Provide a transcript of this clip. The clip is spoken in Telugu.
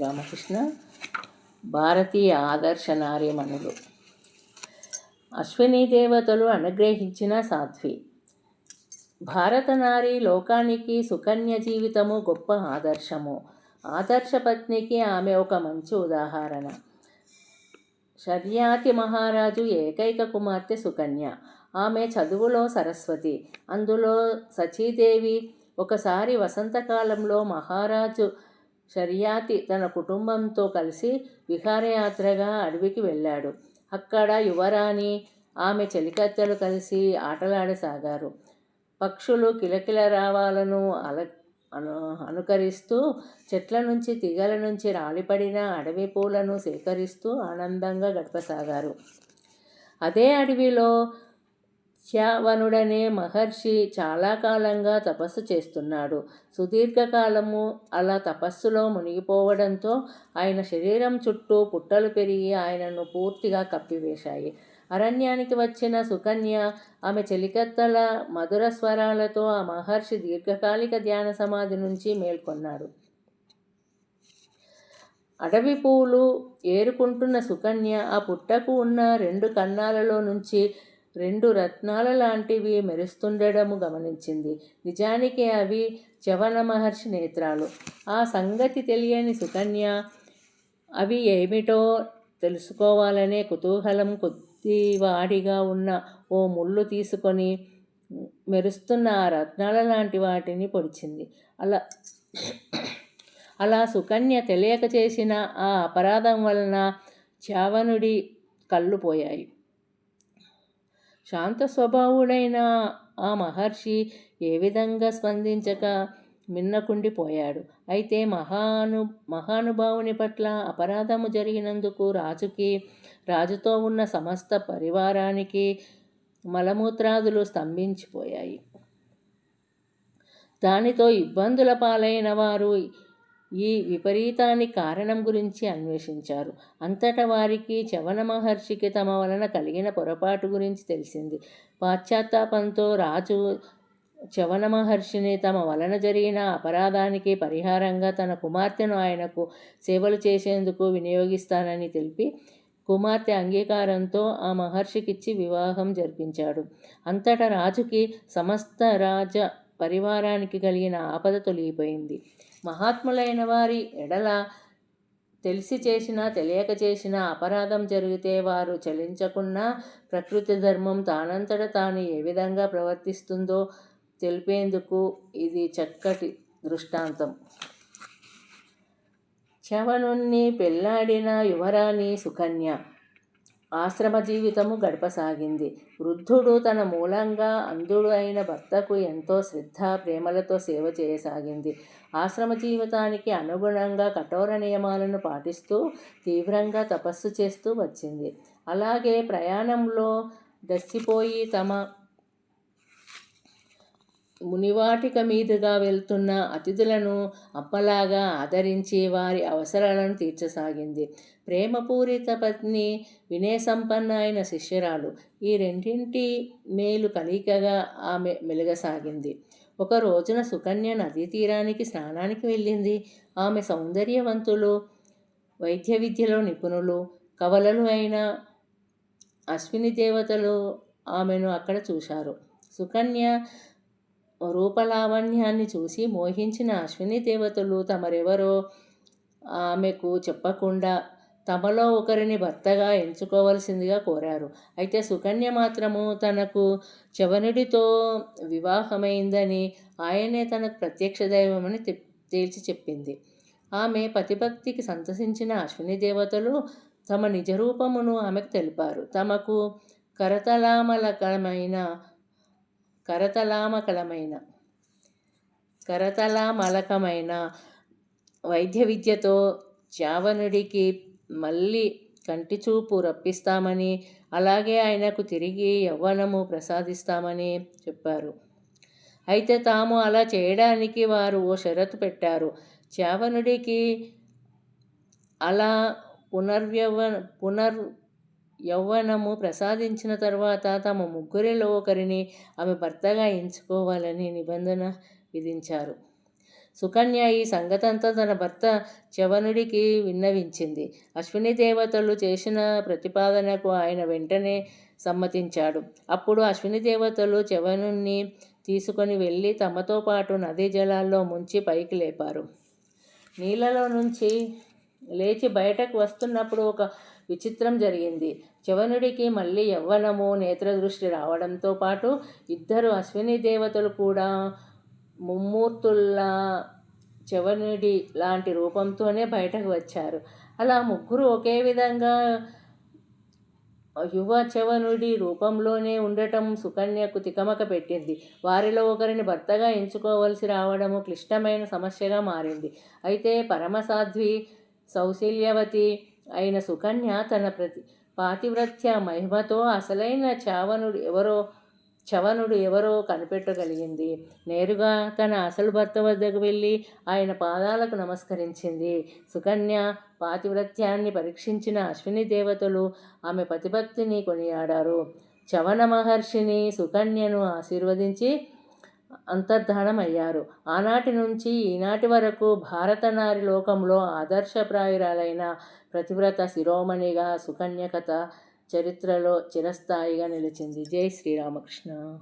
రామకృష్ణ. భారతీయ ఆదర్శ నార్యమణులు అశ్విని దేవతలు అనుగ్రహించిన సాధ్వి. భారత నారి లోకానికి సుకన్య జీవితము గొప్ప ఆదర్శము. ఆదర్శ పత్నికి ఆమె ఒక మంచి ఉదాహరణ. షర్యాతి మహారాజు ఏకైక కుమార్తె సుకన్య. ఆమె చదువులో సరస్వతి. అందులో సచీదేవి. ఒకసారి వసంతకాలంలో మహారాజు షర్యాతి తన కుటుంబంతో కలిసి విహారయాత్రగా అడవికి వెళ్ళాడు. అక్కడ యువరాణి ఆమె చెలికత్తెలు కలిసి ఆటలాడసాగారు. పక్షులు కిలకిల రావాలను అల అను అనుకరిస్తూ చెట్ల నుంచి తీగల నుంచి రాలిపడిన అడవి పూలను సేకరిస్తూ ఆనందంగా గడపసాగారు. అదే అడవిలో శ్యావనుడనే మహర్షి చాలా కాలంగా తపస్సు చేస్తున్నాడు. సుదీర్ఘకాలము అలా తపస్సులో మునిగిపోవడంతో ఆయన శరీరం చుట్టూ పుట్టలు పెరిగి ఆయనను పూర్తిగా కప్పివేశాయి. అరణ్యానికి వచ్చిన సుకన్య ఆమె చెలికత్తల మధుర స్వరాలతో ఆ మహర్షి దీర్ఘకాలిక ధ్యాన సమాధి నుంచి మేల్కొన్నాడు. అడవి పూలు ఏరుకుంటున్న సుకన్య ఆ పుట్టకు ఉన్న రెండు కన్నాలలో నుంచి రెండు రత్నాల లాంటివి మెరుస్తుండడము గమనించింది. నిజానికి అవి చవన మహర్షి నేత్రాలు. ఆ సంగతి తెలియని సుకన్య అవి ఏమిటో తెలుసుకోవాలనే కుతూహలం కొద్దివాడిగా ఉన్న ఓ ముళ్ళు తీసుకొని మెరుస్తున్న ఆ రత్నాల లాంటి వాటిని పొడిచింది. అలా అలా సుకన్య తెలియక చేసిన ఆ అపరాధం వలన చావనుడి కళ్ళు పోయాయి. శాంత స్వభావుడైన ఆ మహర్షి ఏ విధంగా స్పందించక మిన్నకుండిపోయాడు. అయితే మహాను మహానుభావుని పట్ల అపరాధము జరిగినందుకు రాజుకి రాజుతో ఉన్న సమస్త పరివారానికి మలమూత్రాదులు స్తంభించిపోయాయి. దానితో ఇబ్బందుల పాలైన వారు ఈ విపరీతానికి కారణం గురించి అన్వేషించారు. అంతటా వారికి చవన మహర్షికి తమ వలన కలిగిన పొరపాటు గురించి తెలిసింది. పాశ్చాత్తాపంతో రాజు చవన మహర్షిని తమ వలన జరిగిన అపరాధానికి పరిహారంగా తన కుమార్తెను ఆయనకు సేవలు చేసేందుకు వినియోగిస్తానని తెలిపి కుమార్తె అంగీకారంతో ఆ మహర్షికిచ్చి వివాహం జరిపించాడు. అంతటా రాజుకి సమస్త రాజ పరివారానికి కలిగిన ఆపద తొలగిపోయింది. మహాత్ములైన వారి ఎడల తెలిసి చేసినా తెలియక చేసిన అపరాధం జరిగితే వారు చలించకున్నా ప్రకృతి ధర్మం తానంతట తాను ఏ విధంగా ప్రవర్తిస్తుందో తెలిపేందుకు ఇది చక్కటి దృష్టాంతం. చవనుణ్ణి పెళ్ళాడిన యువరాణి సుకన్య ఆశ్రమ జీవితము గడపసాగింది. వృద్ధుడు తన మూలంగా అంధుడు అయిన భర్తకు ఎంతో శ్రద్ధ ప్రేమలతో సేవ చేయసాగింది. ఆశ్రమ జీవితానికి అనుగుణంగా కఠోర నియమాలను పాటిస్తూ తీవ్రంగా తపస్సు చేస్తూ వచ్చింది. అలాగే ప్రయాణంలో దసిపోయి తమ మునివాటిక మీదుగా వెళ్తున్న అతిథులను అప్పలాగా ఆదరించి వారి అవసరాలను తీర్చసాగింది. ప్రేమపూరిత పత్ని వినయసంపన్న అయిన శిష్యురాలు ఈ రెండింటి మేలు కలికగా ఆమె మెలగసాగింది. ఒక రోజున సుకన్య నదీ తీరానికి స్నానానికి వెళ్ళింది. ఆమె సౌందర్యవంతులు వైద్య విద్యలో నిపుణులు కవలలు అయిన అశ్విని దేవతలు ఆమెను అక్కడ చూశారు. సుకన్య రూపలావణ్యాన్ని చూసి మోహించిన అశ్విని దేవతలు తమరెవరో ఆమెకు చెప్పకుండా తమలో ఒకరిని భర్తగా ఎంచుకోవలసిందిగా కోరారు. అయితే సుకన్య మాత్రము తనకు చవనుడితో వివాహమైందని ఆయనే తనకు ప్రత్యక్ష దైవమని తేల్చి చెప్పింది. ఆమె పతిభక్తికి సంతసించిన అశ్విని దేవతలు తమ నిజరూపమును ఆమెకు తెలిపారు. తమకు కరతలామలకమైన కరతలామకలమైన కరతలామలకమైన వైద్య విద్యతో చావనుడికి మళ్ళీ కంటి చూపు రప్పిస్తామని అలాగే ఆయనకు తిరిగి యవ్వనము ప్రసాదిస్తామని చెప్పారు. అయితే తాము అలా చేయడానికి వారు ఓ షరతు పెట్టారు. చావనుడికి అలా పునర్వ్యవ పునర్ యవ్వనము ప్రసాదించిన తర్వాత తమ ముగ్గురిలో ఒకరిని ఆమె భర్తగా ఎంచుకోవాలని నిబంధన విధించారు. సుకన్య ఈ సంగతంతా తన భర్త చవనుడికి విన్నవించింది. అశ్విని దేవతలు చేసిన ప్రతిపాదనకు ఆయన వెంటనే సమ్మతించాడు. అప్పుడు అశ్విని దేవతలు చవనుణ్ణి తీసుకొని వెళ్ళి తమతో పాటు నదీ జలాల్లో ముంచి పైకి లేపారు. నీళ్ళలో నుంచి లేచి బయటకు వస్తున్నప్పుడు ఒక విచిత్రం జరిగింది. చవనుడికి మళ్ళీ యవ్వనము నేత్రదృష్టి రావడంతో పాటు ఇద్దరు అశ్విని దేవతలు కూడా ముమ్మూర్తుల్లా చవనుడి లాంటి రూపంతోనే బయటకు వచ్చారు. అలా ముగ్గురు ఒకే విధంగా యువ చవనుడి రూపంలోనే ఉండటం సుకన్యకు తికమక పెట్టింది. వారిలో ఒకరిని భర్తగా ఎంచుకోవలసి రావడము క్లిష్టమైన సమస్యగా మారింది. అయితే పరమసాధ్వి సౌశల్యవతి అయిన సుకన్య తన ప్రతి పాతివ్రత్య మహిమతో అసలైన చావనుడు ఎవరో చవనుడు ఎవరో కనిపెట్టగలిగింది. నేరుగా తన అసలు భర్త వద్దకు వెళ్ళి ఆయన పాదాలకు నమస్కరించింది. సుకన్య పాతివ్రత్యాన్ని పరీక్షించిన అశ్విని దేవతలు ఆమె ప్రతిభక్తిని కొనియాడారు. చవన మహర్షిని సుకన్యను ఆశీర్వదించి అంతర్ధానమయ్యారు ఆనాటి నుంచి ఈనాటి వరకు భారత నారి లోకంలో ఆదర్శప్రాయురాలైన ప్రతివ్రత శిరోమణిగా సుకన్యకత చరిత్రలో చిరస్థాయిగా నిలిచింది. జై శ్రీరామకృష్ణ.